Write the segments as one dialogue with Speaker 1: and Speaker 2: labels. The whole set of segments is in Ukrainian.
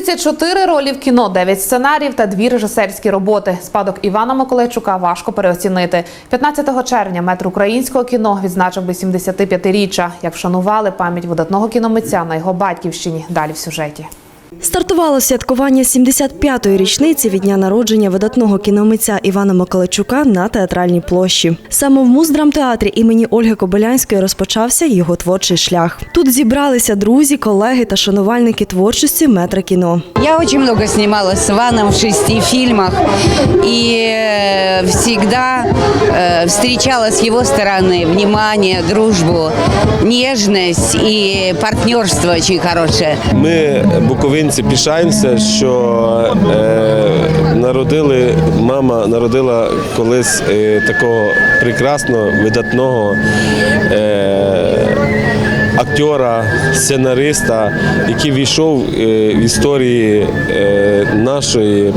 Speaker 1: 34 ролі в кіно, 9 сценаріїв та дві режисерські роботи. Спадок Івана Миколайчука важко переоцінити. 15 червня метр українського кіно відзначив би 75-річчя. Як вшанували пам'ять видатного кіномитця на його батьківщині. Далі в сюжеті.
Speaker 2: Стартувало святкування 75-ї річниці від дня народження видатного кіномитця Івана Миколайчука на театральній площі. Саме в муздрамтеатрі імені Ольги Кобилянської розпочався його творчий шлях. Тут зібралися друзі, колеги та шанувальники творчості метра кіно.
Speaker 3: Я очень много снималась с Иваном в шести фильмах и э, всегда э, встречала с его стороны внимание, дружбу, нежность и партнерство очень хорошее.
Speaker 4: Ми, буковинці, пишаємося, що е, народили, мама народила колись е, такого прекрасного, видатного е, актера, сценариста, який війшов е, в історії е, нашої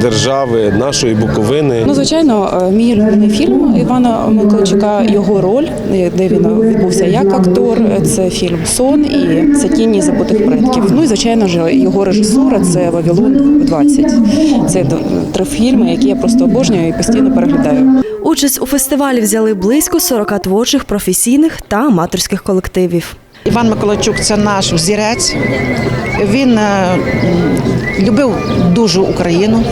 Speaker 4: держави, нашої Буковини.
Speaker 5: Ну, звичайно, е, мій улюблений фільм Івана Миколайчука, його роль, е, де він відбувся як актор. е, Це фільм Сон і це тіні забутих предків. Ну і звичайно ж його режисура це Вавилон 20. Це три фільми, які я просто обожнюю і постійно переглядаю.
Speaker 2: Участь у фестивалі взяли близько 40 творчих, професійних та аматорських колективів.
Speaker 6: Іван Миколайчук це наш взірець. Він е, любив дуже Україну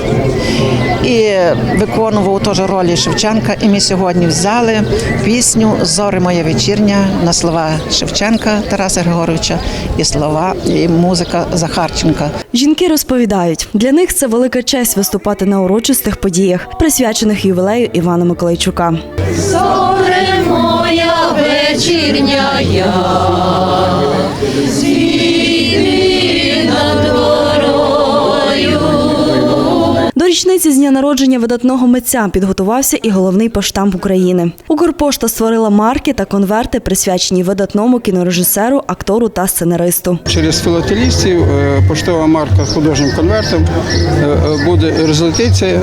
Speaker 6: і виконував теж ролі Шевченка. І ми сьогодні взяли пісню Зори моя вечірня на слова Шевченка Тараса Григоровича і слова і музика Захарченка.
Speaker 2: Жінки розповідають, для них це велика честь виступати на урочистих подіях, присвячених ювілею Івана Миколайчука.
Speaker 7: Зоре моя вечірня я,
Speaker 2: річниці з дня народження видатного митця підготувався і головний поштамп України. Укрпошта створила марки та конверти, присвячені видатному кінорежисеру, актору та сценаристу.
Speaker 8: Через філателістів е, поштова марка з художнім конвертом е, е, буде розлетиться е,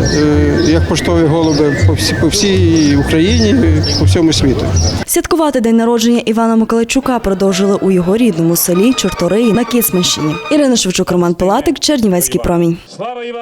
Speaker 8: як поштові голуби по всій, по всій Україні, по всьому світу.
Speaker 2: Святкувати день народження Івана Миколайчука продовжили у його рідному селі Чорториї на Кіцманщині. Ірина Шевчук, Роман Пилатик, Чернівецький промінь.